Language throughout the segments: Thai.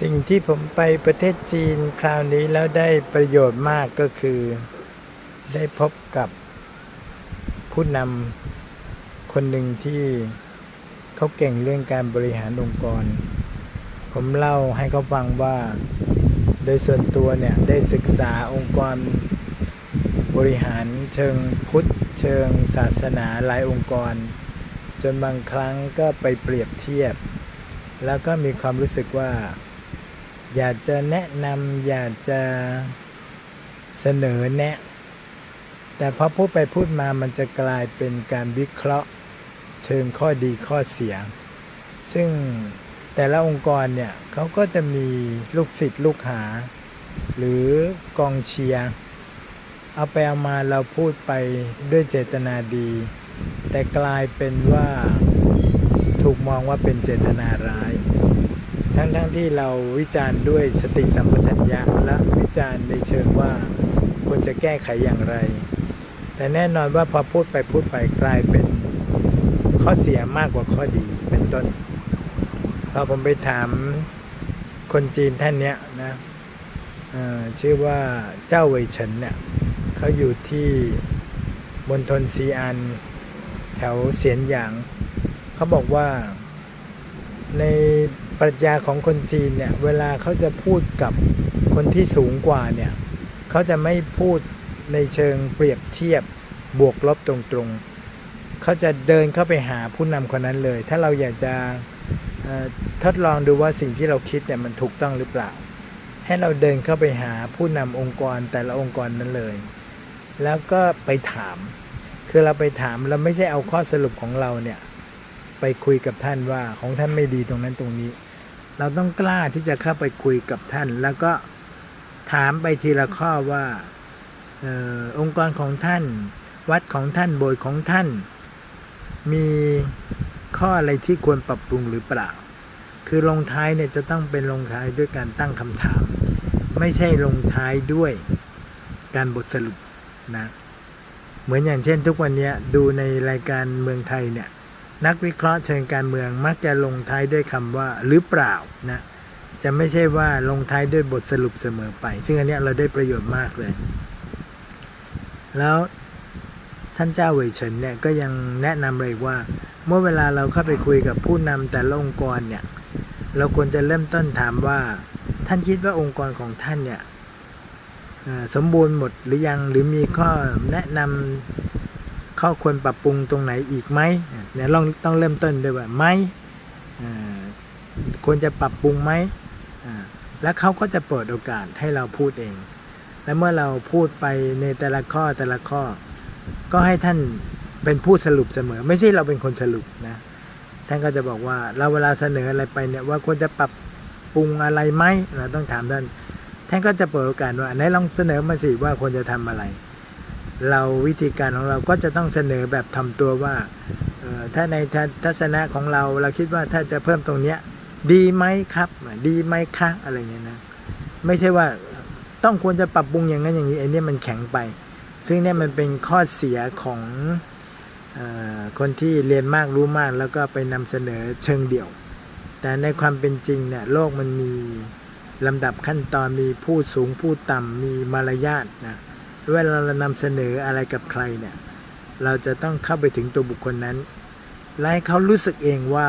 สิ่งที่ผมไปประเทศจีนคราวนี้แล้วได้ประโยชน์มากก็คือ ได้พบกับผู้นำคนหนึ่งที่เขาเก่งเรื่องการบริหารองค์กร ผมเล่าให้เขาฟังว่า โดยส่วนตัวเนี่ย ได้ศึกษาองค์กรบริหารเชิงพุทธ เชิงศาสนาหลายองค์กร จนบางครั้งก็ไปเปรียบเทียบ แล้วก็มีความรู้สึกว่า อยากจะแนะนำอยากจะเสนอแนะ แต่พอพูดไปพูดมามันจะกลายเป็นการวิเคราะห์ เชิงข้อดีข้อเสีย ซึ่งแต่ละองค์กรเนี่ยเขาก็จะมีลูกศิษย์ลูกหา หรือกองเชียร์เอาไปเอามาเราพูดไปด้วยเจตนาดี แต่กลายเป็นว่าถูกมองว่าเป็นเจตนาร้าย ทั้งๆทที่เราวิจารณ์ด้วยสติสัมปชัญญะและวิจารณ์ในเชิงว่าควรจะแก้ไขอย่างไร แต่แน่นอนว่าพอพูดไปพูดไปกลายเป็นข้อเสียมากกว่าข้อดีเป็นต้นพอผมไปถามคนจีนท่านเนี้ยนะชื่อว่าเจ้าเวยเฉินเนี่ยเขาอยู่ที่มณฑลซีอัน แถวเสียนหยาง เขาบอกว่าใน ปรัชญาของคนจีนเนี่ยเวลาเขาจะพูดกับคนที่สูงกว่าเนี่ยเขาจะไม่พูดในเชิงเปรียบเทียบบวกลบตรงๆเขาจะเดินเข้าไปหาผู้นำคนนั้นเลย ถ้าเราอยากจะทดลองดูว่าสิ่งที่เราคิดเนี่ยมันถูกต้องหรือเปล่า ให้เราเดินเข้าไปหาผู้นำองค์กรแต่ละองค์กรนั้นเลย แล้วก็ไปถาม คือเราไปถามเราไม่ใช่เอาข้อสรุปของเราเนี่ยไปคุยกับท่านว่าของท่านไม่ดีตรงนั้นตรงนี้ เราต้องกล้าที่จะเข้าไปคุยกับท่าน แล้วก็ถามไปทีละข้อว่าเออองค์กรของท่าน วัดของท่านโบสถ์ของท่าน มีข้ออะไรที่ควรปรับปรุงหรือเปล่า คือลงท้ายเนี่ยจะต้องเป็นลงท้ายด้วยการตั้งคำถาม ไม่ใช่ลงท้ายด้วยการบทสรุปนะ เหมือนอย่างเช่นทุกวันนี้ดูในรายการเมืองไทยเนี่ย นักวิเคราะห์เชิงการเมืองมักจะลงท้ายด้วยคำว่าหรือเปล่านะจะไม่ใช่ว่าลงท้ายด้วยบทสรุปเสมอไป ซึ่งอันนี้เราได้ประโยชน์มากเลย แล้วท่านเจ้าเวยเฉินเนี่ยก็ยังแนะนำเลยว่า เมื่อเวลาเราเข้าไปคุยกับผู้นำแต่ละองค์กรเนี่ยเราควรจะเริ่มต้นถามว่า ท่านคิดว่าองค์กรของท่านเนี่ยสมบูรณ์หมดหรือยังหรือมีข้อแนะนำ ข้อควรปรับปรุงตรงไหนอีกไหมเนี่ยลองต้องเริ่มต้นด้วยว่าไหมควรจะปรับปรุงไหมแล้วเขาก็จะเปิดโอกาสให้เราพูดเอง และเมื่อเราพูดไปในแต่ละข้อแต่ละข้อ ก็ให้ท่านเป็นผู้สรุปเสมอ ไม่ใช่เราเป็นคนสรุปนะท่านก็จะบอกว่าเราเวลาเสนออะไรไปเนี่ยว่าควรจะปรับปรุงอะไรไหมเราต้องถามท่านท่านก็จะเปิดโอกาสว่าไหนลองเสนอมาสิว่าควรจะทำอะไร เราวิธีการของเราก็จะต้องเสนอแบบทำตัวว่าถ้าในทัศนะของเราเราคิดว่าถ้าจะเพิ่มตรงเนี้ยดีไหมครับ ดีไหมคะอะไรเงี้ยนะไม่ใช่ว่าต้องควรจะปรับปรุงอย่างนั้นอย่างนี้ไอ้นี่มันแข็งไป ซึ่งเนี่ยมันเป็นข้อเสียของออคนที่เรียนมากรู้มาก แล้วก็ไปนำเสนอเชิงเดี่ยว แต่ในความเป็นจริงเนี่ยโลกมันมีลำดับขั้นตอนมีผู้สูงผู้ต่ำมีมารยาทนะ เวลาเรานำเสนออะไรกับใครเนี่ย เราจะต้องเข้าไปถึงตัวบุคคลนั้น และให้เขารู้สึกเองว่า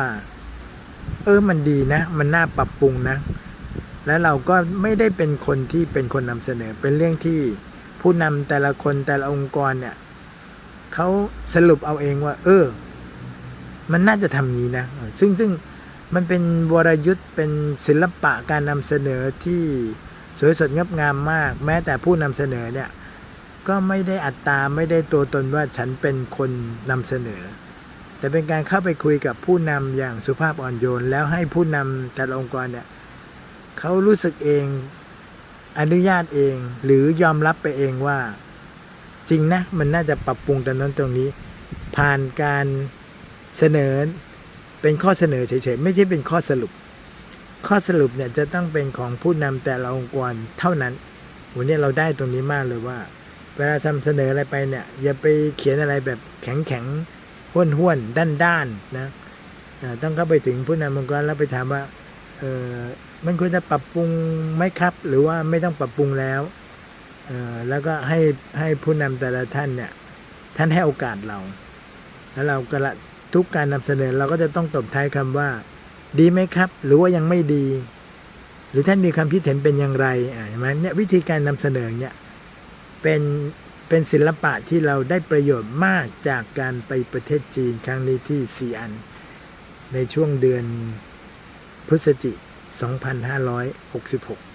เออมันดีนะ มันน่าปรับปรุงนะ และเราก็ไม่ได้เป็นคนที่เป็นคนนำเสนอ เป็นเรื่องที่ผู้นำแต่ละคนแต่ละองค์กรเนี่ยเขาสรุปเอาเองว่า เออ มันน่าจะทำนี้นะ ซึ่งซึ่งมันเป็นวรยุทธ์เป็นศิลปะการนำเสนอที่สวยสดงดงามมาก แม้แต่ผู้นำเสนอเนี่ย ก็ไม่ได้อัตตาไม่ได้ตัวตนว่าฉันเป็นคนนำเสนอ แต่เป็นการเข้าไปคุยกับผู้นำอย่างสุภาพอ่อนโยน แล้วให้ผู้นำแต่ละองค์กรเนี่ยเขารู้สึกเองอนุญาตเอง หรือยอมรับไปเองว่า จริงนะ มันน่าจะปรับปรุงตรงนั้นตรงนี้ ผ่านการเสนอเป็นข้อเสนอเฉยๆไม่ใช่เป็นข้อสรุป ข้อสรุปเนี่ยจะต้องเป็นของผู้นำแต่ละองค์กรเท่านั้นวันนี้เราได้ตรงนี้มากเลยว่า เวลาทำเสนออะไรไปเนี่ยอย่าไปเขียนอะไรแบบแข็งๆห้วนๆด้านๆนะอ่าต้องเข้าไปถึงผู้นำองค์กรแล้วไปถามว่าเออมันควรจะปรับปรุงไหมครับ หรือว่าไม่ต้องปรับปรุงแล้วเออแล้วก็ให้ให้ผู้นำแต่ละท่านเนี่ยท่านให้โอกาสเรา แล้วเราก็ละทุกการนำเสนอเราก็จะต้องตบท้ายคำว่า ดีไหมครับ หรือว่ายังไม่ดี หรือท่านมีความคิดเห็นเป็นอย่างไรอ่าเห็นไหมเนี่ยวิธีการนำเสนอเนี่ย เป็นเป็นศิลปะที่เราได้ประโยชน์มากจากการไปประเทศจีนครั้งนี้ที่ซีอัน ในช่วงเดือนพฤศจิก2566